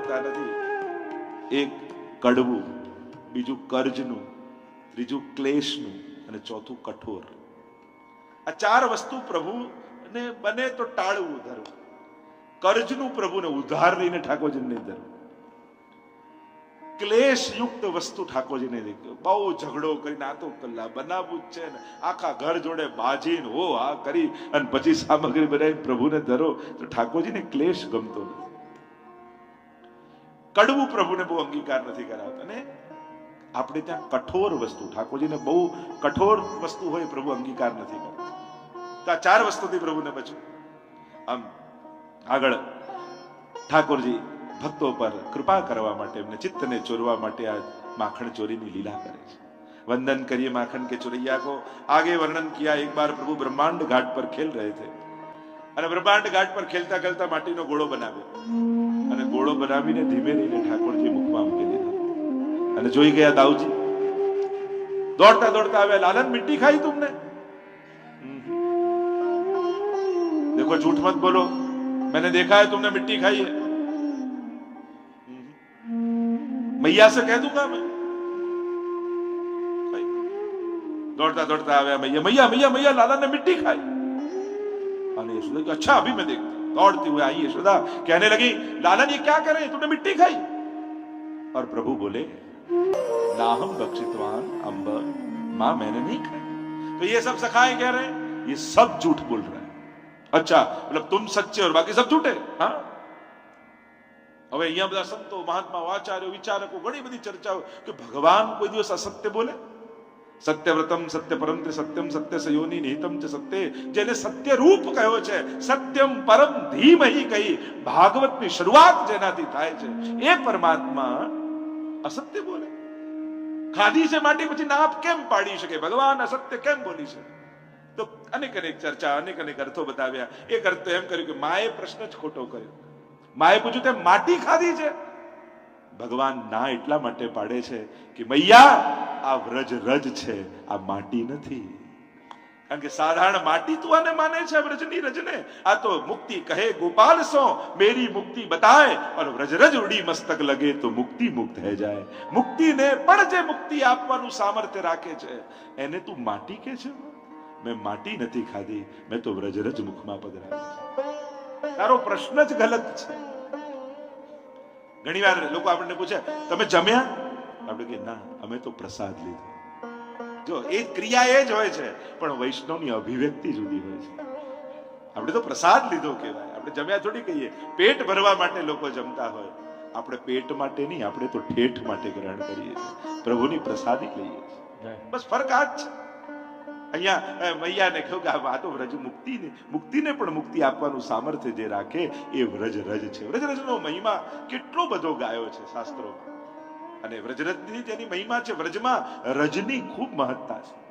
મૂકતા નથી. એક કડવું, બીજું કર્જનું, ત્રીજું ક્લેશનું અને ચોથું કઠોર. આ ચાર વસ્તુ પ્રભુને બને તો ટાળવું ધરવું કર્જનું પ્રભુને ઉધાર લઈને ઠાકોરજીને નહીં ધરવું ક્લેશયુક્ત વસ્તુ ઠાકોરજીને બહુ ઝઘડો કરીને આ તો કલ્લા બનાવવું જ છે ને. આખા ઘર જોડે બાજીને, હો, આ કરી. અને પછી સામગ્રી બનાવી પ્રભુને ધરો. તો ઠાકોરજીને ક્લેશ ગમતો નથી. કડવું પ્રભુને બહુ અંગીકાર નથી કરાવતા, ને? આપણે ત્યાં કઠોર વસ્તુ, ઠાકોરજીને બહુ કઠોર વસ્તુ હોય, પ્રભુ અંગીકાર નથી કરતા. તો આ ચાર વસ્તુથી પ્રભુને બચ્યું આમ આગળ ઠાકોરજી ભક્તો પર કૃપા કરવા માટે, એમને ચિત્તને ચોરવા માટે આ માખણ ચોરીની લીલા કરે છે. વંદન કરીએ માખણ કે ચોરૈયા કો. આગે વર્ણન કિયા, એક બાર પ્રભુ બ્રહ્માંડ ઘાટ પર ખેલ રહે છે. અને બ્રહ્માંડ ઘાટ પર ખેલતા ખેલતા માટીનો ગોળો બનાવ્યો ગોળો બનાવીને ધીમે ધીમે ઠાકોરજી મુખમાં મૂકી દીધો અને જોઈ ગયા દાઉજી દોડતા દોડતા આવ્યા લાલન મિટ્ટી ખાઈ तुमने हम्म। देखो झूठ मत बोलो मैंने देखा है तुमने मिट्टी खाई है हम्म। मैया से कह दूंगा मैं भाई, दौड़ता दौड़ता आ गया मैया मैया मैया मैया लाला ने मिट्टी खाई अरे यशोदा की, अच्छा अभी मैं देखती हूं। दौड़ती हुई आई यशोदा कहने लगी लालन ये क्या कर रहे हैं तूने मिट्टी खाई और प्रभु बोले नाहम बक्षितवान अंब मां मैंने नहीं खाई तो ये सब सखाए कह रहे हैं ये सब झूठ बोल रहे हैं अच्छा मतलब तुम सच्चे और बाकी सब झूठे હા હવે અહીંયા બધા સંતો મહાત્મા આચાર્યો વિચારકો ઘણી બધી ચર્ચાઓ કે ભગવાન કોઈ દિવસ અસત્ય બોલે સત્યવ્રતમ સત્ય પરમ સત્યમ સત્ય સયોની નિહિતમ ચ સત્ય. જેને સત્ય રૂપ કહ્યો છે, સત્યમ પરમ ધીમહી કહી ભાગવતની શરૂઆત જેનાથી થાય છે. એ પરમાત્મા અસત્ય બોલે. ખાધી છે માટે પછી નાપ કેમ પાડી શકે? ભગવાન અસત્ય કેમ બોલી શકે? તો અનેક અનેક ચર્ચા, અનેક અનેક અર્થો બતાવ્યા. એક અર્થ એમ કર્યું કે માએ પ્રશ્ન જ ખોટો કર્યો. માએ પૂછ્યું તે માટી ખાધી છે? ભગવાન ના એટલા માટે પાડે છે કે મૈયા, આ વ્રજ રજ છે, આ માટી નથી. કારણ કે સાધારણ માટી તું આને માને છે વ્રજની રજને. આ તો મુક્તિ કહે ગોપાલ સો, મેરી મુક્તિ બતાય અને વ્રજ રજ ઉડી મસ્તક લગે તો મુક્તિ મુક્ત હે જાય. મુક્તિને પણ જે મુક્તિ આપવાનું સામર્થ્ય રાખે છે. એને તું માટી કે છે? મેં માટી નથી ખાધી, મેં તો વ્રજરજ મુખમાં પધરાવી છે. તારો પ્રશ્ન જ ગલત છે. ઘણી વાર લોકો આપણને પૂછે તમે જમ્યા? આપણે કે ના અમે તો પ્રસાદ લીધો. જો એ ક્રિયા એ જ હોય છે પણ વૈષ્ણવની અભિવ્યક્તિ જુદી હોય છે. આપણે તો પ્રસાદ લીધો કહેવાય. આપણે જમ્યા થોડી કહીએ. પેટ ભરવા માટે લોકો જમતા હોય. આપણે પેટ માટે નહીં આપણે તો ઠેઠ માટે ગ્રહણ કરીએ છીએ. પ્રભુની પ્રસાદી લઈએ છીએ. બસ ફરક આ જ છે. અહીંયા મૈયાને કહ્યું કે આ તો વ્રજ મુક્તિ મુક્તિને પણ મુક્તિ આપવાનું સામર્થ્ય જે રાખે એ વ્રજ રજ છે. વ્રજ રજનો મહિમા કેટલો બધો ગાયો છે શાસ્ત્રોમાં. અને વ્રજરજની જેની મહિમા છે, વ્રજમાં રજની ખૂબ મહત્તા છે.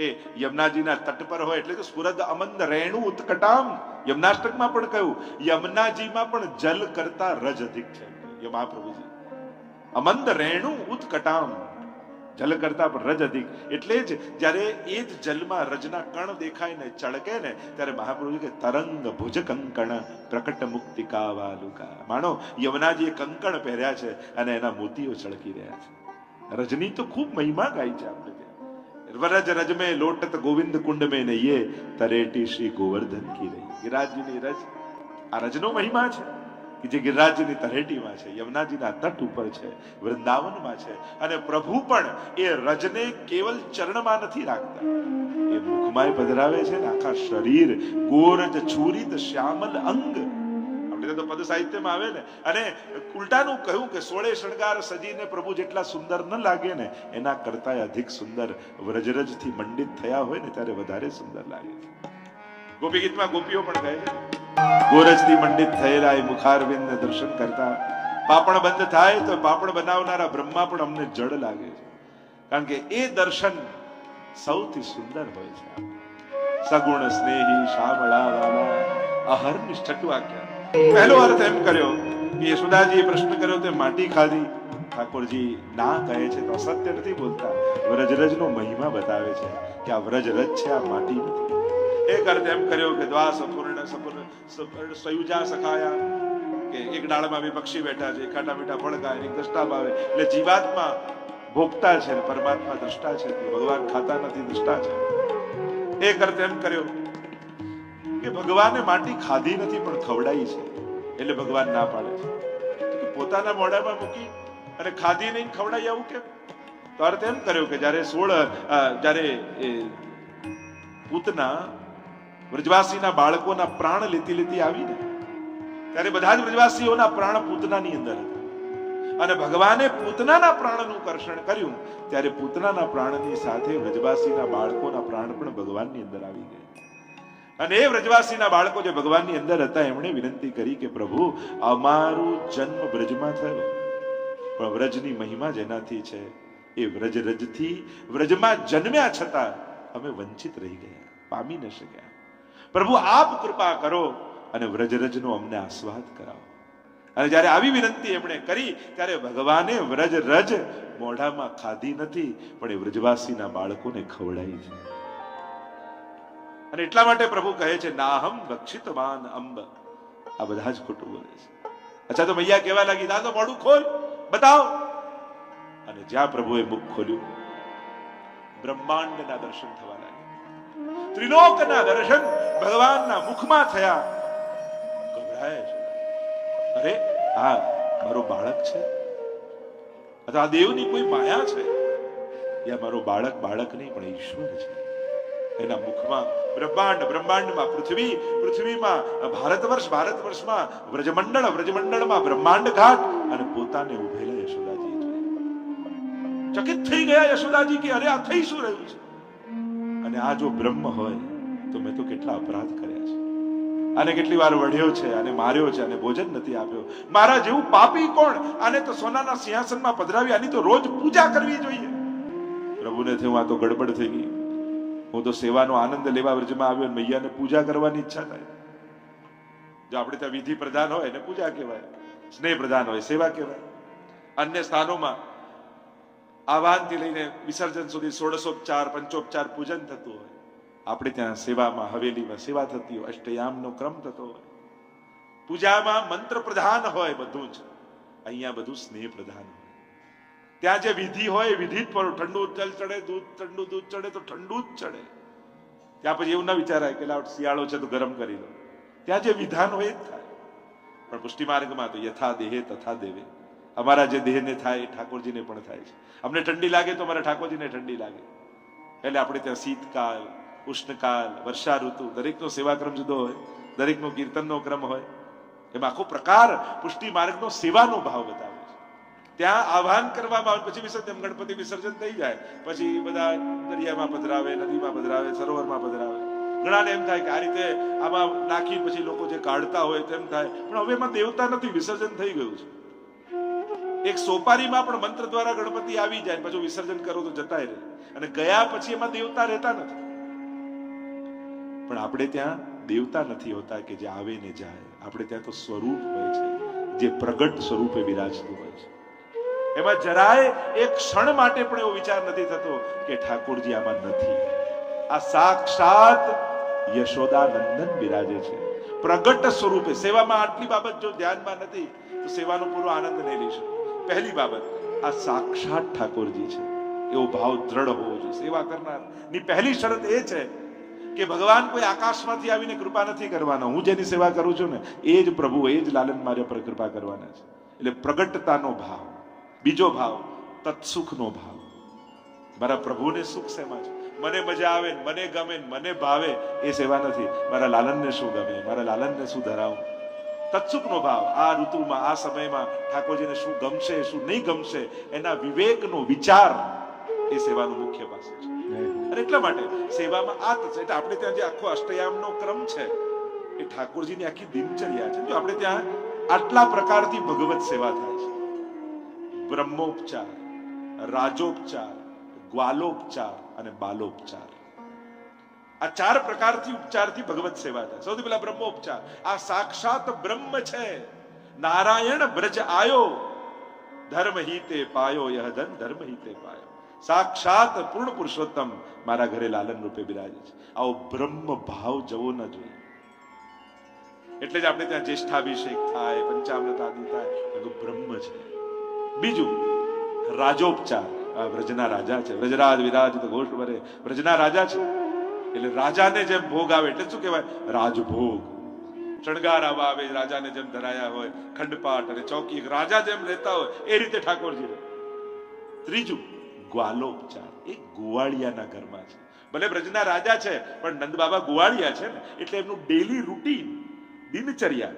એ યમુનાજીના તટ પર હોય એટલે કે સુરદ અમંદ રેણુ ઉત્કટામ, યમનાષ્ટકમાં પણ કહ્યું, યમુનાજીમાં પણ જલ કરતા રજ અધિક છે. મહાપ્રભુજી અમંદ રેણુ ઉત્કટામ. જલ કરતા પણ રજ અધિક. એટલે જ જ્યારે એ જ જલમાં રજના કણ દેખાય ને ચળકે ને, ત્યારે મહાપ્રભુ કે તરંગ ભુજ કંકણ પ્રકટ મુક્તિ કાવાલુકા માણો, યમુનાજીએ કંકણ પહેર્યા છે અને એના મોતીઓ ચળકી રહ્યા છે. રજની તો ખૂબ મહિમા ગાઈ છે આપણે વરજ રજ में લોટત ગોવિંદ કુંડ में નહીએ તરેટી શ્રી ગોવર્ધન કી રહી. ગિરિરાજજીની રજ, આ રજનો મહિમા છે. કે જે ગિરિરાજની તરેટીમાં છે, યમુનાજીના તટ ઉપર છે, વૃંદાવનમાં છે, અને પ્રભુ પણ એ રજને કેવલ ચરણમાં નથી રાખતા. એ મુખમાં પધરાવે છે ને આખા શરીર, ગોરજ, છુરિત, શ્યામલ અંગ. આપણે તો પદ સાહિત્યમાં આવે ને. અને ઉલટાનું કહ્યું કે સોળે શણગાર સજીને પ્રભુ જેટલા સુંદર ન લાગે ને, એના કરતા અધિક સુંદર વ્રજરજથી મંડિત થયા હોય ને, ત્યારે વધારે સુંદર લાગે છે. ગોપી ગીતમાં ગોપીઓ પણ કહે છે. ગોરજથી મંડિત થયેલા એ મુખારવિંદ દર્શન કરતા પાપણ બંધ થાય તો પાપણ બનાવનારા બ્રહ્મા પણ અમને જડ લાગે છે. કારણ કે એ દર્શન સૌથી સુંદર હોય છે. સગુણ સ્નેહી શામળા વાલા અહર્નિષ્ઠ છટવાક્યા પહેલો અર્થ એમ કર્યો કે પ્રશ્ન કર્યો તે માટી ખાધી. ઠાકોરજી ના કહે છે તો અસત્ય નથી બોલતા. વ્રજરજનો મહિમા બતાવે છે કે આ વ્રજરજ છે, આ માટી નથી. એક અર્થ એમ કર્યો કે દ્વાસ સપૂર્ણ સયુજા સખાયા, કે એક ડાળમાં બે પક્ષી બેઠા છે, ખાટા મીઠા ખાય એક દ્રષ્ટા ભાવે. એટલે જીવાત્મા ભોગતા છે પરમાત્મા દ્રષ્ટા છે ભગવાન ખાતા નથી, દ્રષ્ટા છે. એ કરતે એમ કર્યો કે ભગવાને માટી ખાધી નથી, પણ ખવડાઈ છે. એટલે ભગવાન ના પાડે છે. પોતાના મોઢામાં મૂકી અને ખાધી નહીં, ખવડાઈ આવું કેમ? તો અર્થ એમ કર્યો કે જ્યારે સોળ જ્યારે પૂતના વ્રજવાસીના બાળકોના પ્રાણ લેતી લેતી આવી ને ત્યારે બધા જ વ્રજવાસીઓના પ્રાણ પૂતનાની અંદર હતા. અને ભગવાને પૂતનાના પ્રાણનું કર્ષણ કર્યું, ત્યારે પૂતનાના પ્રાણની સાથે વ્રજવાસીના બાળકોના પ્રાણ પણ ભગવાનની અંદર આવી ગયા. અને એ વ્રજવાસીના બાળકો જે ભગવાનની અંદર હતા, એમણે વિનંતી કરી કે, પ્રભુ, અમારું જન્મ વ્રજમાં થયો. પણ વ્રજની મહિમા જેનાથી છે, એ વ્રજ રજથી વ્રજમાં જન્મ્યા છતાં અમે વંચિત રહી ગયા, પામી ન શક્યા. પ્રભુ, આપ કૃપા કરો અને વ્રજરજનો અમને આસ્વાદ કરાવો. અને જ્યારે આવી વિનંતી એમણે કરી, ત્યારે ભગવાને વ્રજ રજ મોઢામાં ખાધી નથી, પણ એ વ્રજવાસીના બાળકોને ખવડાવી છે. અને એટલા માટે પ્રભુ કહે છે, નાહમ ભક્ષિતવાન અંબ. આ બધા જ ખોટું બોલે છે. અચ્છા, તો મૈયા કહેવા લાગી, દાદો, મોઢું ખોલ, બતાવ. અને જ્યાં પ્રભુએ મુખ ખોલ્યું, બ્રહ્માંડના દર્શન થવા ત્રિલોકના દર્શન ભગવાનના મુખમાં થયા ગભરાય છે અરે આ મારો બાળક છે અથવા દેવની કોઈ માયા છે યા મારો બાળક બાળક નહીં પણ ઈશ્વર છે એના મુખમાં બ્રહ્માંડ બ્રહ્માંડમાં પૃથ્વી પૃથ્વીમાં ભારત વર્ષ ભારત વર્ષમાં વ્રજમંડળ વ્રજમંડળમાં બ્રહ્માંડ ઘાટ અને પોતાને ઉભેલા યશોદાજી ચકિત થઈ ગયા યશોદાજી કે અરે આ થઈ શું રહ્યું છે અને આ જો બ્રહ્મ હોય, તો મેં તો કેટલા અપરાધ કર્યા છે. આને કેટલી વાર વઢ્યો છે અને માર્યો છે અને ભોજન નથી આપ્યો. મારા જેવું પાપી કોણ? આને તો સોનાના સિંહાસનમાં પધરાવી, આની તો રોજ પૂજા કરવી જોઈએ. પ્રભુને થયું, આ તો ગડબડ થઈ ગઈ. હું તો સેવાનો આનંદ લેવા વ્રજમાં આવ્યો અને મૈયાને પૂજા કરવાની ઈચ્છા થાય. જો આપણે ત્યાં વિધિ પ્રધાન હોય ને પૂજા કહેવાય. સ્નેહ પ્રધાન હોય, સેવા કહેવાય. અન્ય સ્થાનોમાં આહ્વાનથી લઈને વિસર્જન સુધી ષોડશોપચાર પંચોપચાર પૂજન થતું હોય. આપણે ત્યાં સેવામાં હવેલીમાં સેવા થતી હોય, અષ્ટયામનો ક્રમ થતો હોય. પૂજામાં મંત્ર પ્રધાન હોય બધું જ. અહીંયા બધું સ્નેહ પ્રધાન હોય. ત્યાં જે વિધિ હોય વિધિ જ પર ઠંડુ જલ ચડે, દૂધ, ઠંડુ દૂધ ચડે તો ઠંડુ જ ચડે. ત્યાં પછી એવું ના વિચારાય કે લાવ શિયાળો છે તો ગરમ કરી લો. ત્યાં જે વિધાન હોય જ થાય. પણ પુષ્ટિ માર્ગમાં તો યથા દેહે તથા દેવે. અમારા જે દેહને થાય એ ઠાકોરજીને પણ થાય છે. અમને ઠંડી લાગે તો અમારા ઠાકોરજીને ઠંડી લાગે. એટલે આપણે ત્યાં શીતકાલ ઉષ્ણકાલ વર્ષા ઋતુ દરેકનો સેવાક્રમ જુદો હોય, દરેકનો કીર્તનનો ક્રમ હોય. એમાં આખો પ્રકાર પુષ્ટિ માર્ગનો સેવાનો ભાવ બતાવે છે. ત્યાં આહ્વાન કરવામાં આવે, પછી વિસર્જન ગણપતિ વિસર્જન થઈ જાય. પછી બધા દરિયામાં પધરાવે, નદીમાં પધરાવે, સરોવરમાં પધરાવે. ઘણાને એમ થાય કે આ રીતે આમાં નાખી પછી લોકો જે કાઢતા હોય તેમ થાય. પણ હવે એમાં દેવતા નથી, વિસર્જન થઈ ગયું છે. એક સોપારીમાં પણ મંત્ર દ્વારા ગણપતિ આવી જાય પછી વિસર્જન કરો તો જતાય રહે. અને ગયા પછી એમાં દેવતા રહેતા નથી. પણ આપણે ત્યાં દેવતા નથી હોતા કે જે આવે ને જાય. આપણે ત્યાં તો સ્વરૂપ હોય છે. જે પ્રગટ સ્વરૂપે બિરાજતું હોય છે. એમાં જરાય એક ક્ષણ માટે પણ એવો વિચાર નથી થતો કે ઠાકોરજી આમાં નથી. આ સાક્ષાત યશોદા નંદન બિરાજે છે. પ્રગટ સ્વરૂપે સેવામાં આટલી બાબત જો ધ્યાનમાં નથી, તો સેવાનો પૂરો આનંદ નહીં લઈ શકો પહેલી બાબત, આ સાક્ષાત ઠાકોરજી છે. એવો ભાવ દ્રઢ હોવો જોઈએ. સેવા કરનાર. ની પહેલી શરત એ છે કે ભગવાન કોઈ આકાશમાંથી આવીને કૃપા નથી કરવાના. હું જેની સેવા કરું છું ને, એ જ પ્રભુ, એ જ લાલન માર્યા પર કૃપા કરવાના છે. એટલે પ્રગટતાનો ભાવ. બીજો ભાવ, તત્સુખનો ભાવ. મારા પ્રભુને સુખ શેમાં છે? મને મજા આવે મને ગમે મને ભાવે એ સેવા નથી. મારા લાલનને શું ગમે? મારા લાલનને શું ધરાવું? તત્સુખનો ભાવ આ ઋતુમાં આ સમયમાં ઠાકોરજીને શું ગમશે શું નહીં ગમશે એના વિવેકનો વિચાર એ સેવાનું મુખ્ય પાસું છે. અને એટલા માટે સેવામાં આ છે એટલે આપણે ત્યાં જે આખો અષ્ટયામનો ક્રમ છે એ ઠાકોરજીની આખી દિનચર્યા છે. જો આપણે ત્યાં આટલા પ્રકારથી ભગવત સેવા થાય છે. બ્રહ્મોપચાર રાજોપચાર ગ્વાલોપચાર અને બાલોપચાર. આ ચાર પ્રકારથી ઉપચારથી ભગવત સેવા થાય. સૌથી પહેલા બ્રહ્મોપચાર. આ સાક્ષાત બ્રહ્મ છે. નારાયણ બ્રજ આયો. ધર્મ હિતે પાયો યહ ધન, ધર્મ હિતે પાયો. સાક્ષાત પૂર્ણ પુરુષોત્તમ મારા ઘરે લાલન રૂપે બિરાજે છે. આવો બ્રહ્મ ભાવ જવો ન જોઈએ. એટલે જ આપણે ત્યાં જ્યેષ્ઠાભિષેક થાય, પંચામૃત આદિ થાય. બ્રહ્મ છે. બીજું, રાજોપચાર. વ્રજના રાજા છે. વ્રજરાજ વિરાજિત ઘોષ ભરે વ્રજના રાજા છે. એટલે રાજાને જેમ ભોગ આવે એટલે શું કહેવાય? રાજભોગ. શણગાર આવા, રાજાને જેમ ધરાયા હોય ખંડપાટ અને ચોકી રાજા જેમ રહેતા હોય, એ રીતે ઠાકોરજી રહે. ત્રીજું, ગ્વાલોપચાર. એ ગુવાળિયાના ઘરમાં છે. ભલે બ્રજના રાજા છે, પણ નંદ બાબા ગુવાળિયા છે ને, એટલે એમનું ડેલી રૂટીન દિનચર્યા.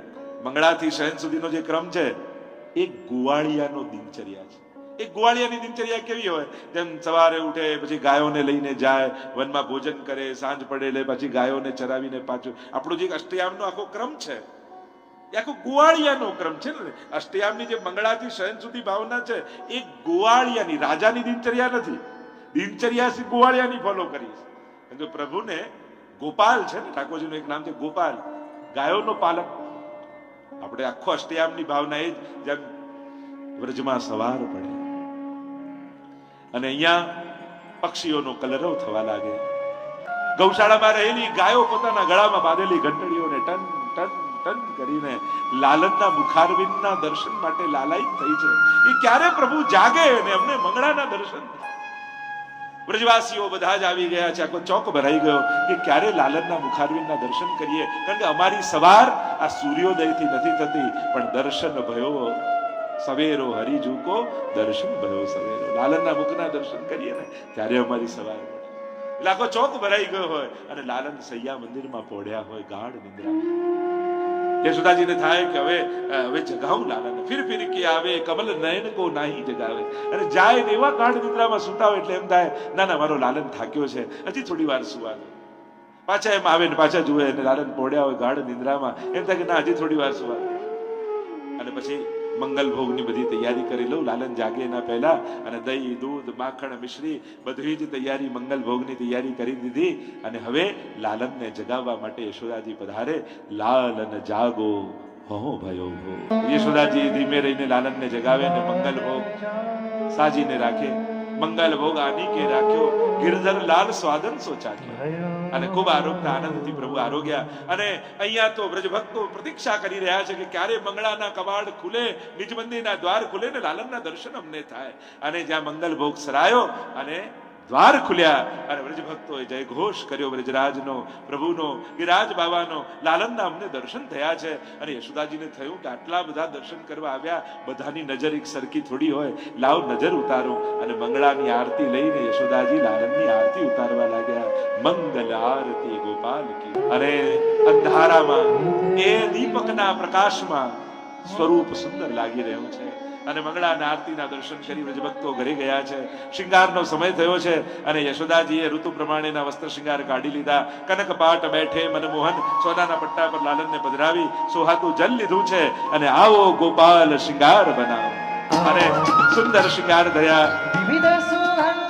મંગળાથી શયન સુધીનો જે ક્રમ છે, એ ગુવાળિયાનો દિનચર્યા છે. એ ગોવાળિયાની દિનચર્યા કેવી હોય? જેમ સવારે ઉઠે, પછી ગાયોને લઈને જાય, વનમાં ભોજન કરે, સાંજ પડે એટલે પછી ગાયોને ચરાવીને પાછું. આપણો જે અષ્ટયામનો આખો ક્રમ છે, એ આખો ગોવાળિયાનો ક્રમ છે ને. અષ્ટયામની જે મંગળાથી શયન સુધી ભાવના છે, એ ગોવાળિયાની, રાજાની દિનચર્યા નથી. દિનચર્યા છે ગોવાળિયાની ફોલો કરી કે પ્રભુને ગોપાલ છે ને, ઠાકોરજીનું એક નામ છે ગોપાલ. ગાયોનો પાલક. આપણે આખો અષ્ટયામની ભાવના એ જ, જેમ વ્રજમાં સવાર પડે. અને અહીંયા પક્ષીઓનો કલરવ થવા લાગે. ગૌશાળામાં રહેલી ગાયો પોતાના ગળામાં બાંધેલી ઘંટડીઓને ટન ટન ટન કરીને લાલનના મુખારવિંદના દર્શન માટે લાલાયિત થઈ છે. એ ક્યારે પ્રભુ જાગે અને અમને મંગળાના દર્શન? બ્રજવાસીઓ બધા જ આવી ગયા છે. આખો ચોક ભરાઈ ગયો કે ક્યારે લાલનના મુખારવિંદના દર્શન કરીએ? કારણ કે અમારી સવાર આ સૂર્યોદયથી નથી થતી, પણ દર્શન ભયો સવેરો હરી દર્શન ભયો સવેરો. લાલનના મુખના દર્શન કરીએ ને, ત્યારે અમારી સવાર. એટલે ચોક ભરાઈ ગયો હોય અને લાલન સૈયા મંદિરમાં પોઢ્યા હોય, ગાઢ નિંદ્રા યશોદાજીને થાય કે હવે હવે જગાવું લાલન ફિર ફિર કે આવે, કમલ નયન કો નાહી જગાવે. અને જાય ને એવા ગાઢ નિંદ્રામાં સુતા હોય એટલે એમ થાય, ના ના, મારો લાલન થાક્યો છે. હજી થોડી વાર સુવા દો. પાછા એમ આવે ને પાછા જુએ અને લાલન પોડ્યા હોય ગાઢ નિદ્રામાં. એમ થાય કે, ના, હજી થોડી વાર સુવા અને પછી મંગલ ભોગની બધી તૈયારી કરી લઉં, લાલન જાગે એના પહેલા અને દહીં, દૂધ, માખણ, મિશ્રી બધી જ તૈયારી મંગલ ભોગની તૈયારી કરી દીધી અને હવે લાલનને જગાવવા માટે યશોદાજી પધારે લાલન જાગો, હો ભયો હો. યશોદાજી ધીમે રહીને લાલનને જગાવે અને મંગલ ભોગ સાજીને રાખે. મંગલ ભોગ આની કે રાખ્યો? ગિરધર લાલ સ્વાદન સોચાખ્યો અને ખૂબ આરોગતા આનંદથી પ્રભુ આરોગ્યા. અને અહીંયા તો વ્રજભક્તો પ્રતીક્ષા કરી રહ્યા છે કે ક્યારે મંગળાના કવાડ ખુલે નિજ મંદિરના દ્વાર ખુલે ને લાલનના દર્શન અમને થાય. અને જ્યાં મંગલ ભોગ સરાયો અને દ્વાર ખુલ્યા અને બ્રજ ભક્તોએ જય ઘોષ કર્યો વ્રજરાજનો, પ્રભુનો ગિરાજ બાબાનો લાલનના અમને દર્શન થયા છે. અને યશોદાજીને થયું કે આટલા બધા દર્શન કરવા આવ્યા, બધાની નજર એક સરખી થોડી હોય. લાવ નજર ઉતારો. અને મંગળાની આરતી લઈને યશોદાજી લાલનની આરતી ઉતારવા લાગ્યા. મંગલ આરતી ગોપાલ કી. અને અંધારામાં, એ દીપકના પ્રકાશમાં સ્વરૂપ સુંદર લાગી રહ્યું છે. અને મંગળાના આરતીના દર્શન કરી વ્રજભક્તો ઘરે ગયા છે. શિંગારનો સમય થયો છે અને યશોદાજીએ ઋતુ પ્રમાણેના વસ્ત્ર શિંગાર કાઢી લીધા. કનક પાટ બેઠે મનમોહન સોનાના પટ્ટા પર લાલનને પધરાવી સોહાતું જલ લીધું છે અને આવો ગોપાલ શિંગાર બનાવો. અને સુંદર શિંગાર ધર્યા.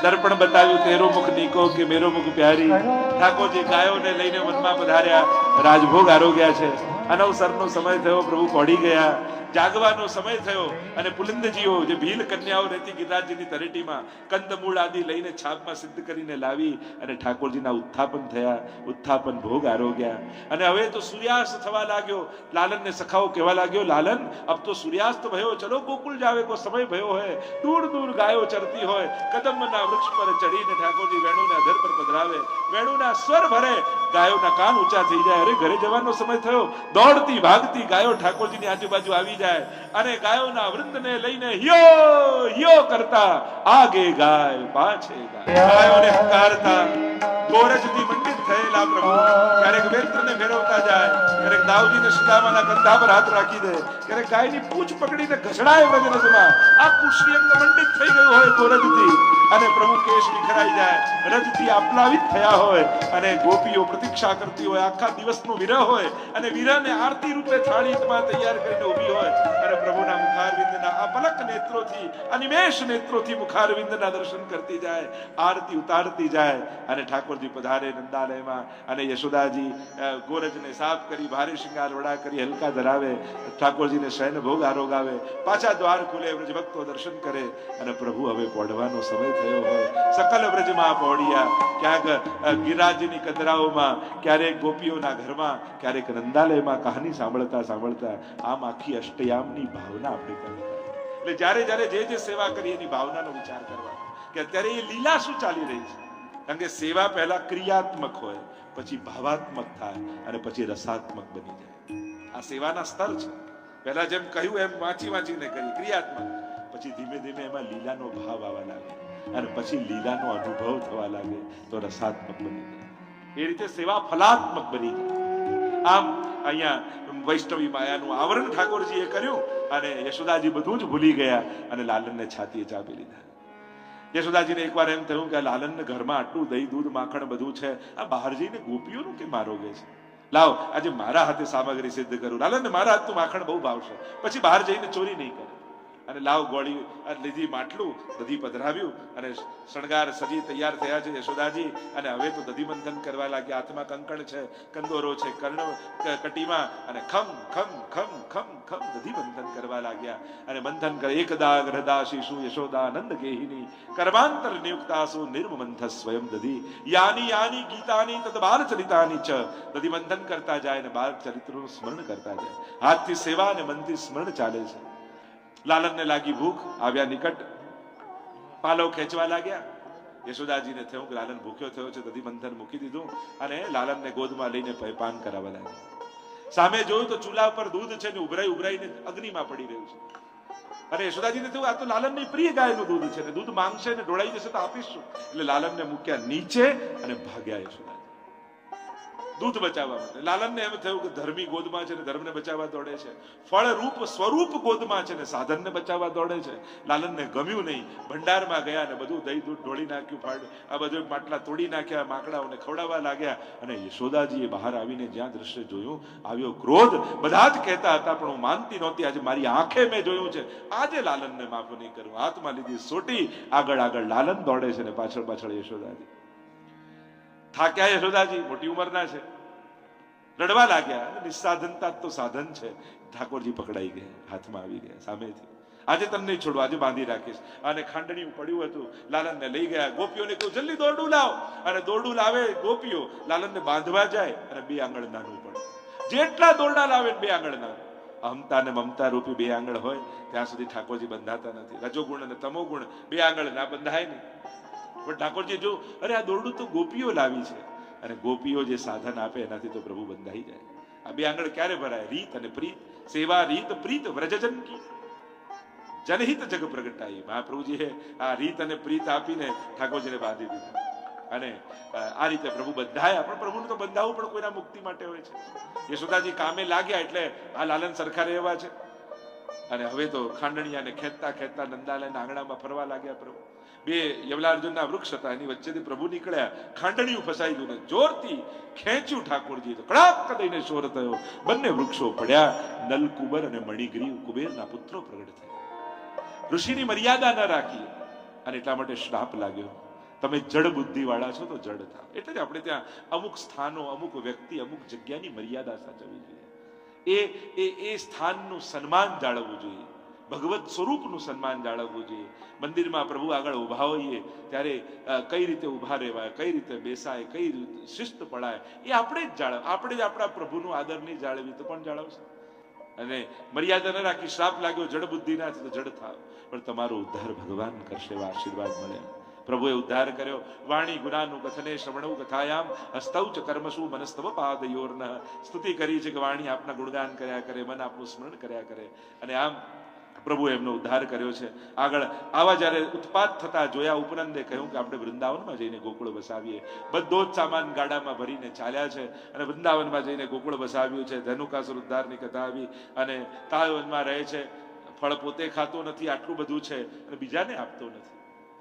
દર્પણ બતાવ્યું તેરો મુખ નીકો કે મેરો મુખ પ્યારી. ઠાકોરજી ગાયોને લઈને વનમાં પધાર્યા. રાજભોગ આરોગ્યા છે. અનવસરનો સમય થયો, પ્રભુ પહોંચી ગયા, જાગવાનો સમય થયો અને પુલિંદજીઓ જે ભીલ કન્યાઓ રહેતી ગિરિરાજજીની તરેટીમાં કંદમૂળ આદિ લઈને છાપમાં સિદ્ધ કરીને લાવી અને ઠાકોરજીના ઉત્થાપન થયા, ઉત્થાપન ભોગ આરોગ્યા. અને હવે તો સૂર્યાસ્ત થવા લાગ્યો, લાલનને સખાઓ કહેવા લાગ્યો, લાલન, અબ તો સૂર્યાસ્ત ભયો, ચલો ગોકુલ જાવે, કો સમય ભયો હોય દૂર દૂર ગાયો ચરતી હોય કદમના વૃક્ષ પર ચડીને ઠાકોરજી વેણુના ધર પર પધરાવે, વેણુના સ્વર ભરે, ગાયોના કાન ઊંચા થઈ જાય. અરે ઘરે જવાનો સમય થયો દોડતી, ભાગતી ગાયો ઠાકોરજીની આજુબાજુ આવી જાય અને ગાયોના વૃંદને લઈને હિયો હિયો કરતા, આગે ગાય, પાછે ગાય. ગાયોને હકારતા ગોરજથી મંડિત થયેલા પ્રભુ. ક્યારેક વેત્રને ફેરવતા જાય, ક્યારેક દાઉદીને સુદામાના કંધા પર હાથ રાખી દે, ક્યારેક ગાયની પૂંછ પકડીને ઘસડાય વ્રજરજમાં આખું અંગ મંડિત થઈ ગયું હોય ગોરજથી. અને પ્રભુ કેશ વિખરાઈ જાય, રજથી આપ્લાવિત થયા હોય. અને ગોપીઓ પ્રતીક્ષા કરતી હોય, આખા દિવસનો વિરહ હોય. અને વિરહને આરતી રૂપે થાળીમાં તૈયાર કરીને ઊભી હોય. અને પ્રભુના મુખારવિંદના આ પલક નેત્રોથી, અનિમેષ નેત્રોથી મુખારવિંદના દર્શન કરતી જાય, આરતી ઉતારતી જાય અને ઠાકોરજી પધારે નંદાલયમાં અને યશોદાજી ગોરજને સાફ કરી, ભારે શિંગાર વડા કરી, હલકા ધરાવે, ઠાકોરજીને શયન ભોગ આરોગાવે, પાછા દ્વાર ખુલે વ્રજ દર્શન કરે અને પ્રભુ હવે પોઢવાનો સમય થયો હોય. સકલ વ્રજમાં પોઢિયા, ક્યાંક ગિરાજીની કદરાઓમાં, ક્યારેક ગોપીઓના ઘરમાં, ક્યારેક નંદાલયમાં કહાની સાંભળતા સાંભળતા, આમ આખી અષ્ટયામની ભાવના આપણે કરતા એટલે જ્યારે જ્યારે જે જે સેવા કરી એની ભાવનાનો વિચાર કરવાનો કે અત્યારે એ લીલા શું ચાલી રહી છે? કારણ કે સેવા પહેલા ક્રિયાત્મક હોય, પછી ભાવાત્મક થાય અને પછી રસાત્મક બની જાય. આ સેવાના સ્તર છે. પહેલા જેમ કહ્યું એમ વાંચી વાંચીને કરી, ક્રિયાત્મક. પછી ધીમે ધીમે એમાં લીલાનો ભાવ આવવા લાગે અને પછી લીલાનો અનુભવ થવા લાગે તો રસાત્મક બની જાય. એ રીતે સેવા ફલાત્મક બની જાય. આમ અહીંયા વૈષ્ણવી માયાનું આવરણ ઠાકોરજીએ કર્યું અને યશોદાજી બધું જ ભૂલી ગયા અને લાલનને છાતીએ ચાપી લીધા. યશોદાજીને એકવાર એમ થયું કે લાલનને ઘરમાં આટલું દહીં, દૂધ, માખણ બધું છે, આ બહાર જઈને ગોપીઓનું કેમ આરોગે છે? લાવ, આજે મારા હાથે સામગ્રી સિદ્ધ કરું. લાલનને મારા હાથનું માખણ બહુ ભાવશે. પછી બહાર જઈને ચોરી નહીં કરે. અને લાવ ગોળી અને લીધી માટલું, દધી પધરાવ્યું અને શણગાર સજી તૈયાર થયા છે યશોદાજી. અને હવે તો દધી બંધન કરવા લાગ્યા. હાથમાં કંકણ છે, કંદોરો છે, કર્ણ કટીમાં અને ખમ ખમ ખમ ખમ ખમ દધી બંધન કરવા લાગ્યા. અને મંથન કરે એકદા ગ્રહદા શિશુ યશોદા નંદ ગેહિની? કર્માંતર નિયુક્તાસુ નિર્મમંથ સ્વયં દધી? યાની યાની, ગીતાની, તદ બાર ચરિતાની ચ દધી બંધન કરતા જાય અને બાર ચરિત્રનું સ્મરણ કરતા જાય. હાથથી સેવા અને મનથી સ્મરણ ચાલે છે. લાલનને લાગી ભૂખ, આવ્યા નિકટ. પાલો ખેંચવા લાગ્યા. યશોદાજીને થયું કે લાલન ભૂખ્યો થયો છે દધી બંધન મૂકી દીધું અને લાલનને ગોદમાં લઈને પાન કરાવવા લાગ્યા. સામે જોયું તો ચૂલા પર દૂધ છે ને ઉભરાઈ ઉભરાઈને અગ્નિમાં પડી રહ્યું છે. અને યશોદાજીને થયું, આ તો લાલનની પ્રિય ગાયનું દૂધ છે ને, દૂધ માંગશે ને ઢોળાઈ જશે તો આપીશું એટલે લાલનને મૂક્યા નીચે અને ભાગ્યા યશોદાજી. દૂધ બચાવવા માટે. લાલનને એમ થયું કે ધર્મી ગોદમાં છે ને ધર્મને બચાવવા દોડે છે. ફળ રૂપ સ્વરૂપ ગોદમાં છે ને સાધનને બચાવવા દોડે છે. લાલનને ગમ્યું નહીં. ભંડારમાં ગયા ને બધું દહીં દૂધ ઢોળી નાખ્યું, ફાડ, આ બધું માટલા તોડી નાખ્યા, માકડાઓને ખવડાવવા લાગ્યા અને યશોદાજીએ બહાર આવીને જ્યાં દ્રશ્ય જોયું, આવ્યો ક્રોધ. બધા જ કહેતા હતા, પણ હું માનતી નહોતી. આજે મારી આંખે મેં જોયું છે. આજે લાલનને માફ નહીં કરું. હાથમાં લીધી સોટી. આગળ આગળ લાલન દોડે છે ને પાછળ પાછળ યશોદાજી. થાક્યા યશોદાજી. મોટી ઉંમરના છે. રડવા લાગ્યા અને નિસ્સાધનતા તો સાધન છે. ઠાકોરજી પકડાઈ ગયા, હાથમાં આવી ગયા, સામેથી. આજે તમને નહીં છોડું આજે બાંધી રાખીશ. અને ખાંડણી પડ્યું હતું. લાલનને લઈ ગયા. ગોપીઓને કહ્યું, જલ્દી દોરડું લાવ. અને દોરડું લાવે ગોપીઓ. લાલનને બાંધવા જાય અને બે આંગળ નાનું પડે. જેટલા દોરડા લાવે બે આંગળ નાનું. અમતા ને મમતા રૂપી બે આંગળ હોય, ત્યાં સુધી ઠાકોરજી બંધાતા નથી. રજોગુણ અને તમોગુણ બે આંગળ ના બંધાય નહીં પણ ઠાકોરજી જો, અરે આ દોરડું તો ગોપીઓ લાવી છે. અને ગોપીઓ જે સાધન આપે એનાથી તો પ્રભુ બંધાઈ જાય. આ બે આંગળ ક્યારે ભરાય? રીત અને પ્રીત. સેવા, રીત, પ્રીત, વ્રજજન કી. જનહિત જગ પ્રગટાઈ મહાપ્રભુજીએ આ રીત અને પ્રીત આપીને ઠાકોરજીને બાંધી દીધા. અને આ રીતે પ્રભુ બંધાયા. પણ પ્રભુને તો બંધાવવું પણ કોઈના મુક્તિ માટે હોય છે. યશોદાજી કામે લાગ્યા એટલે આ લાલન સરખા રહેવા છે. અને હવે તો ખાંડણિયાને ખેંચતા ખેંચતા નંદાલયના આંગણામાં ફરવા લાગ્યા પ્રભુ. બે યમલાર્જુનના વૃક્ષ હતા, એની વચ્ચેથી પ્રભુ નીકળ્યા. ખાંડણીયું ફસાઈ ગયું ને જોરથી ખેંચ્યું ઠાકોરજી તો કડાક દઈને શોર થયો. બંને વૃક્ષો પડ્યા, નલકુબર અને મણિગ્રીવ કુબેરના પુત્રો પ્રગટ થયા. ઋષિની મર્યાદા ન રાખી અને એટલા માટે શ્રાપ લાગ્યો. તમે જડ બુદ્ધિ વાળા છો તો જડ થાવ. એટલે જ આપણે ત્યાં અમુક સ્થાનો, અમુક વ્યક્તિ, અમુક જગ્યાની મર્યાદા સાચવવી જોઈએ. એ એ એ સ્થાનનું સન્માન જાળવવું જોઈએ. ભગવત સ્વરૂપનું સન્માન જાળવવું જોઈએ. મંદિરમાં પ્રભુ આગળ ઊભા હોઈએ, ત્યારે કઈ રીતે ઊભા રહેવાય, કઈ રીતે બેસાય, કઈ રીતે શિસ્ત પડાય, એ આપણે જ જાળવ, આપણે જ આપણા પ્રભુનું આદર નહીં જાળવી તો પણ જાળવશે? અને મર્યાદા ન રાખી શ્રાપ લાગ્યો જડ બુદ્ધિ ના તો જડ થાવ. પણ તમારો ઉદ્ધાર ભગવાન કરશે, એવા આશીર્વાદ મળ્યા. પ્રભુએ ઉદ્ધાર કર્યો. વાણી ગુનાનું કથને શ્રવણવું કથાયામ. હસ્તૌ ચ કર્મસુ મનસ્તવ પાદયોર્ન. સ્તુતિ કરી છે કે વાણી આપના ગુણગાન કર્યા કરે, મન આપનું સ્મરણ કર્યા કરે. અને આમ પ્રભુએ એમનો ઉદ્ધાર કર્યો છે. આગળ, આવા જ્યારે ઉત્પાત થતા જોયા ઉપનંદે કહ્યું કે આપણે વૃંદાવનમાં જઈને ગોકુળ વસાવીએ. બધો જ સામાન ગાડામાં ભરીને ચાલ્યા છે અને વૃંદાવનમાં જઈને ગોકુળ વસાવ્યું છે. ધનુકાસુર ઉદ્ધારની કથા આવી અને તાળવનમાં રહે છે. ફળ પોતે ખાતો નથી, આટલું બધું છે અને બીજાને આપતો નથી.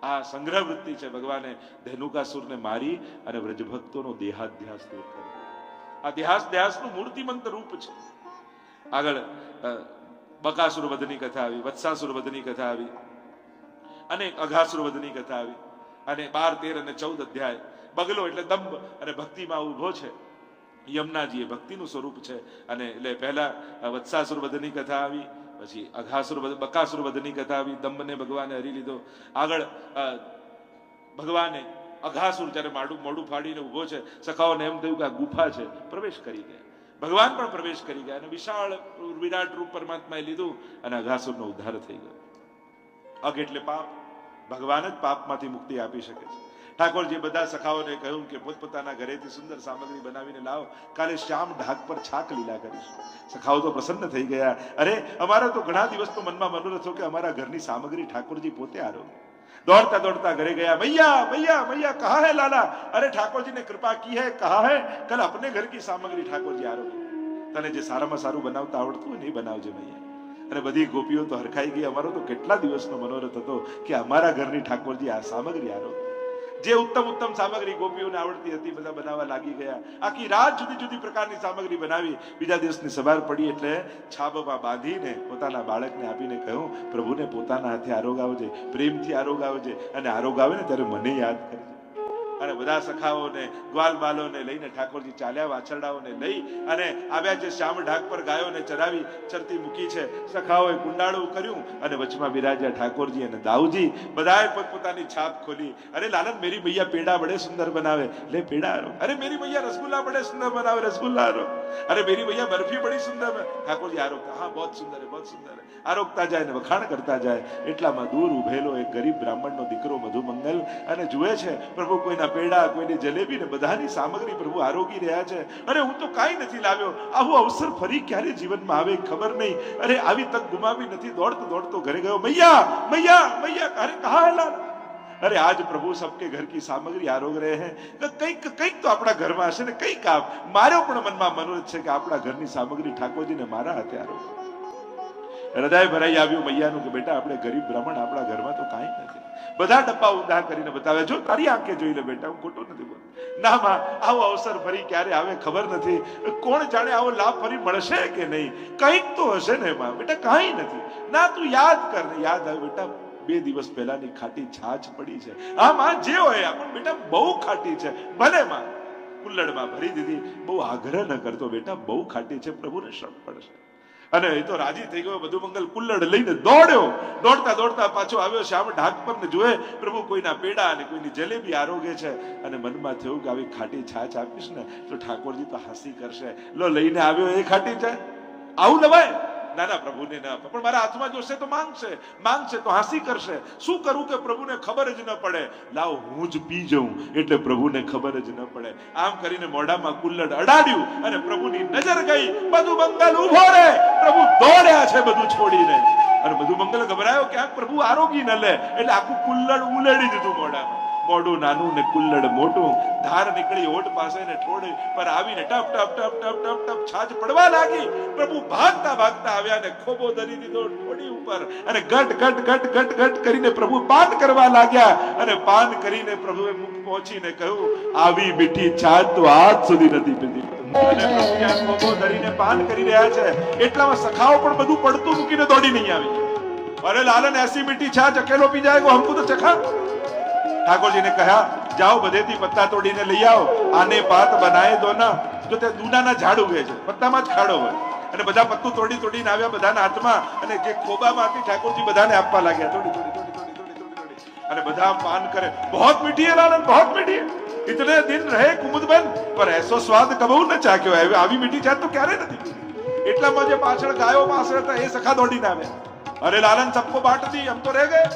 આ સંગ્રહ વૃત્તિ છે, ભગવાને ધેનુકાસુરને મારી અને વ્રજભક્તોનો દેહાધ્યાસ દૂર કર્યો. આ દેહાસ દેહાસનું મૂર્તિમંત રૂપ છે. આગળ બકાસુર વધની કથા આવી, વત્સાસુર વધની કથા આવી, અને અઘાસુર વધની કથા આવી, અને બાર, તેર અને ચૌદ અધ્યાય, બગલો એટલે દંભ અને ભક્તિમાં ઊભો છે. યમુનાજી એ ભક્તિનું સ્વરૂપ છે, અને એટલે પહેલા વત્સાસુર વધની કથા આવી પછી અઘાસુર બકાસુર વધની કથા આવી દંભને ભગવાને હરી લીધો. આગળ ભગવાને અઘાસુર જ્યારે માડું મોડું ફાડીને ઊભો છે, સખાઓને એમ થયું કે આ ગુફા છે, પ્રવેશ કરી ગયા. ભગવાન પણ પ્રવેશ કરી ગયા અને વિશાળ વિરાટ રૂપ પરમાત્માએ લીધું અને અઘાસુરનો ઉદ્ધાર થઈ ગયો. અઘ એટલે પાપ. ભગવાન જ પાપમાંથી મુક્તિ આપી શકે છે. ઠાકોરજી બધા સખાઓને કહ્યું કે પોતપોતાના ઘરેથી સુંદર સામગ્રી બનાવીને લાવો. કાલે શ્યામ ઢાક પર છાક લીલા કરીશું. સખાઓ તો પ્રસન્ન થઈ ગયા. અરે, અમારા તો ઘણા દિવસનો મનમાં મનોરથ કે અમારા ઘરની સામગ્રી ઠાકોરજી પોતે આરો દોડતા દોડતા ઘરે ગયા भैया भैया મૈયા, કહા है લાલા? અરે, ઠાકોરજીને કૃપા કી कृपा કહા है કલ है ઘર કી સામગ્રી ઠાકોરજી આરો તને જે સારામાં સારું બનાવતા આવડતું હોય ને એ બનાવજે, મૈયા. અને બધી ગોપીઓ તો હરખાઈ ગઈ. અમારો તો કેટલા દિવસનો મનોરથ હતો કે અમારા ઘરની ઠાકોરજી આ સામગ્રી આરોપ જે ઉત્તમ ઉત્તમ સામગ્રી ગોપીઓને આવડતી હતી, બધા બનાવવા લાગી ગયા. આખી રાત જુદી જુદી પ્રકારની સામગ્રી બનાવી, બીજા દિવસની સવાર પડી એટલે છાબમાં બાંધીને પોતાના બાળકને આપીને કહ્યું, પ્રભુને પોતાના હાથે આરોગ આવજે, પ્રેમથી આરોગ આવજે. અને આરોગ આવે ને ત્યારે મને યાદ કરજે. અને બધા સખાઓને ગ્વાલબાલોને લઈને ઠાકોરજી ચાલ્યા, વાછરડાઓને લઈ અને આવ્યા જે શ્યામ ઢાક પર ગાયોને ચરાવી ચરતી મૂકી છે, સખાઓએ ગુંડાળું કર્યું અને વચમાં બિરાજ્યા ઠાકોરજી અને દાઉજી. બધાએ પોતપોતાની છાપ ખોલી. અરે લાલન, મેરી ભૈયા પેડા બડે સુંદર બનાવે. લે પેડા અરે મેરી ભૈયા રસગુલ્લા બડે સુંદર બનાવે, રસગુલ્લા આરો અરે મેરી ભૈયા બરફી બડી સુંદર ઠાકોરજી આરોગતા હા, બહુ સુંદર હે, બહુ સુંદર હે. આરોગતા જાય ને વખાણ કરતા જાય. એટલામાં દૂર ઉભેલો એક ગરીબ બ્રાહ્મણનો દીકરો મધુમંગલ અને જુએ છે, પ્રભુ, કોઈના પેડા કોઈની જલેબી ને બધાની સામગ્રી પ્રભુ આરોગી રહ્યા છે. અરે હું તો કાંઈ નથી લાવ્યો. આવો અવસર ફરી ક્યારે જીવનમાં આવે ખબર નહીં. અરે આવી તક ગુમાવી નથી, દોડતો દોડતો ઘરે ગયો. મૈયા મૈયા મૈયા અરે કહા હેલા અરે આજ પ્રભુ સબકે ઘર કી સામગ્રી આરોગ રહે હે. કંઈક કંઈક તો આપણા ઘરમાં હશે ને, કંઈક આપ. મારો પણ મનમાં મનોરથ છે કે આપણા ઘરની સામગ્રી ઠાકોરજીને મારા હાથે આરોગ. હૃદય ભરાઈ આવ્યું મૈયાનું કે બેટા, આપણે ગરીબ બ્રાહ્મણ આપણા ઘરમાં તો કાંઈ નથી. બધા ડબ્બા ઊંધા કરીને બતાવે. જો તારી આંખે જોઈ લે બેટા, હું ખોટું નથી બોલ ના માં, આવો અવસર ફરી ક્યારે આવે ખબર નથી. કોણ જાણે આવો લાભ ફરી મળશે કે નહીં? કંઈક તો હશે ને માં. બેટા, કાંઈ નથી. ના, તું યાદ કર. યાદ આવે બેટા, બે દિવસ પહેલાની ખાટી છાછ પડી છે. હા માં, જે હોય પણ બેટા, બહુ ખાટી છે. ભલે માં, કુલ્લડમાં ભરી દીધી. બહુ આગ્રહ ન કરતો બેટા, બહુ ખાટી છે. પ્રભુને શ્રમ પડશે. અને એ તો રાજી થઈ ગયો, બધું મંગલ કુલ્લડ લઈને દોડ્યો. દોડતા દોડતા પાછો આવ્યો શ્યામ ઢાક પર ને જોયે, પ્રભુ, કોઈના પેડા અને કોઈની જલેબી આરોગે છે? અને મનમાં થયું કે આવી ખાટી છાછ આપીશ ને, તો ઠાકોરજી તો હાસી કરશે. લો, લઈને આવ્યો એ ખાટી છે આવું લવાય ના ના પ્રભુને ના આપે. પણ મારા હાથમાં જોશે તો માંગશે માંગશે તો હાસી કરશે. શું કરું કે પ્રભુને ખબર જ ન પડે? લાવ હું જ પી જઉં એટલે પ્રભુને ખબર જ ન પડે. આમ કરીને મોઢામાં કુલ્લડ અડાડ્યું અને પ્રભુની નજર ગઈ. બધું મંગલ ઊભો રે. પ્રભુ દોડ્યા છે બધું છોડીને. અને બધું મંગલ ગભરાયો કે પ્રભુ આરોગી ન લે. એટલે આખું કુલ્લડ ઉલેડી દીધું મોઢામાં. મોઢું નાનું ને કુલ્લડ મોટું. ધાર નીકળી ઓટ પાસે ને ઠોડ પર આવીને ટપ ટપ ટપ ટપ ટપ ટપ, છાજ પડવા લાગી. પ્રભુ ભાગતા ભાગતા આવ્યા ને ખોબો ધરી દીધો ઠોડી ઉપર. અને ઘટ ઘટ ઘટ ઘટ ઘટ કરીને પ્રભુ પાન કરવા લાગ્યા. અને પાન કરીને પ્રભુએ મુખ પહોંચીને કહ્યું, આવી મીઠી છાજ તો આજ સુધી નથી પીધી. ધરીને પાન કરી રહ્યા છે. એટલામાં સખાઓ પણ બધું પડતું મૂકીને દોડી નહીં આવી. અરે લાલન, એસી મીઠી છાજ અકેલો પી જાય હમકુ તો ચખા ઠાકોરજીને કહ્યા, જાઓ બધેથી પત્તા તોડીને લઈ આવો. આને પાત બનાય દો ના. જો તે દુનાના ઝાડ ઉગે છે, પત્તામાં જ ખાડો હોય. અને બધા પત્તું તોડી તોડીને આવ્યા બધાના હાથમાં અને જે ખોબામાં હતી ઠાકોરજી બધાને આપવા લાગ્યા. તોડી તોડી તોડી તોડી તોડી તોડી અને બધા પાન કરે. બહોત મીઠી હે લાલન, બહોત મીઠી ઇતને દિન રહે કુમુદબેન. પર એસો સ્વાદ કબહુ ન ચાખ્યો આવી મીઠી જાત તો ક્યારે નથી. એટલામાં જે પાછળ ગાયો પાછળ હતા એ સખા દોડીને આવ્યા. અરે લાલન, સબકો બાંટ દી, હમ તો રહે ગયે.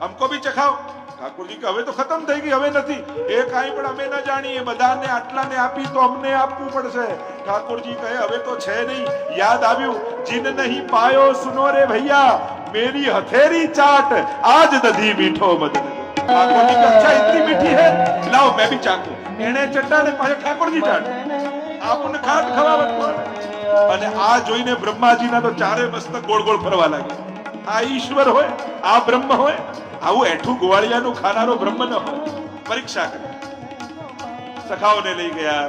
અમકો भी ચખાવ ઠાકોરજી કે હવે તો ખતમ થઈ ગઈ, હવે નથી. એ કાંઈ પણ અમે ન જાણીએ, બધાને આટલાને આપી તો અમને આપવું પડશે. ઠાકોરજી કહે, હવે તો છે નહીં. યાદ આવ્યું, જીન નહીં પાયો સુનો રે ભૈયા, મેરી હથેરી ચાટ, આજ દધી મીઠો મદન ઠાકોરજી કે અચ્છા ઇતની મીઠી હે? લાવ, મેં ભી ચાખું. એણે ચટ્ટા ને પાછો ઠાકોરજી ચાટ. આપણને ખાટ ખવાવટ અને આ જોઈને બ્રહ્માજીના તો ચારે મસ્તક ગોળ ગોળ ફરવા લાગ્યા. આ ઈશ્વર હોય, આ બ્રહ્મ હોય, આવું એઠું ગોવાળિયાનું ખાનારો બ્રહ્મ ન હોય. પરીક્ષા કરી. સખાઓને લઈ ગયા,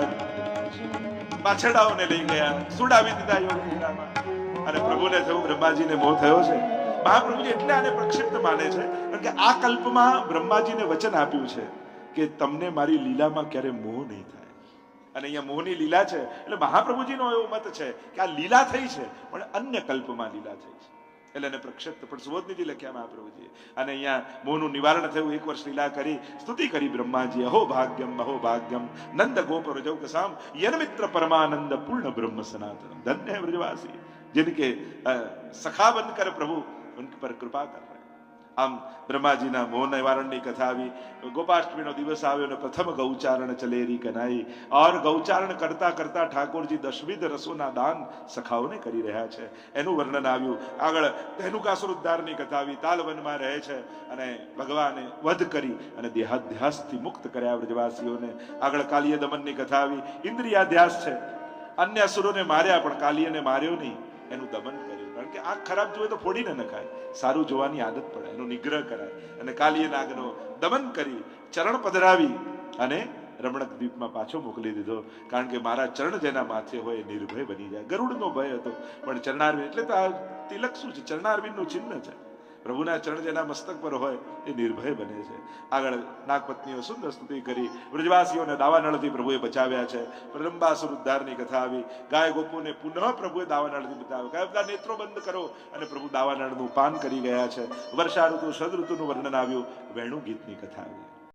પાછડાઓને લઈ ગયા સુડાવી દીધા અને પ્રભુને થયું, બ્રહ્માજીને મોહ થયો છે. મહાપ્રભુજી એટલે આને પ્રક્ષિપ્ત માને છે, કારણ કે આ કલ્પમાં બ્રહ્માજીને વચન આપ્યું છે કે તમને મારી લીલામાં ક્યારે મોહ નહીં થાય. અને અહીંયા મોહની લીલા છે, એટલે મહાપ્રભુજીનો એવો મત છે કે આ લીલા થઈ છે, પણ અન્ય કલ્પમાં લીલા થઈ છે. એટલે એને પ્રક્ષેપ્ત. પણ સુબોધનીજી લખ્યા મહાપ્રભુજીએ અને અહીંયા મોહનું નિવારણ થયું, એક વર્ષ લીલા કરી, સ્તુતિ કરી બ્રહ્માજી, અહો ભાગ્યમ અહો ભાગ્યમ, નંદ ગોપ રજૌ કસામ યનમિત્ર પરમાનંદ પૂર્ણ બ્રહ્મ સનાતન. ધન્ય વ્રજવાસી. જિનકે સખાબંધ કર પ્રભુ, ઉનકે પર કૃપા કર. આમ બ્રહ્માજીના મોહન નિવારણની કથા આવી. ગોપાષ્ટમીનો દિવસ આવ્યો અને પ્રથમ ગૌચારણ ચલેરી કનાઈ. ઓર ગૌચારણ કરતા કરતા ઠાકોરજી દશવિધ રસોના દાન સખાઓને કરી રહ્યા છે. એનું વર્ણન આવ્યું. આગળ ધેનુકાસુર ઉદ્ધારની કથા આવી. તાલવનમાં રહે છે અને ભગવાને વધ કરી અને દેહાધ્યાસથી મુક્ત કર્યા વ્રજવાસીઓને. આગળ કાલીય દમનની કથા આવી. ઇન્દ્રિયાધ્યાસ છે. અન્ય અસુરોને માર્યા પણ કાલીયને માર્યો નહીં. એનું દમન કારણ કે આંખ ખરાબ જોવે તો ફોડીને નખાય. સારું જોવાની આદત પડે એનો નિગ્રહ કરાય. અને કાલીય નાગનો દમન કરી, ચરણ પધરાવી અને રમણક દ્વીપમાં પાછો મોકલી દીધો. કારણ કે મારા ચરણ જેના માથે હોય એ નિર્ભય બની જાય. ગરુડનો ભય હતો. પણ ચરણારવિંદ, એટલે તો આ તિલક શું છે? ચરણારવિંદનું ચિહ્ન છે. પ્રભુના ચરણ જેના મસ્તક પર હોય એ નિર્ભય બને છે. આગળ નાગપત્નીઓ સુંદર સ્તુતિ કરી વ્રજવાસીઓને દાવાનળથી પ્રભુએ બચાવ્યા છે. પ્રલંબાસુર ઉદ્ધારની કથા આવી. ગાય ગોપોને પુનઃ પ્રભુએ દાવાનળથી બચાવ્યા. ગાય બધા નેત્રો બંધ કરો અને પ્રભુ દાવાનળનું પાન કરી ગયા છે. વર્ષા ઋતુ સદ ઋતુનું વર્ણન આવ્યું. વેણુ ગીતની કથા આવી.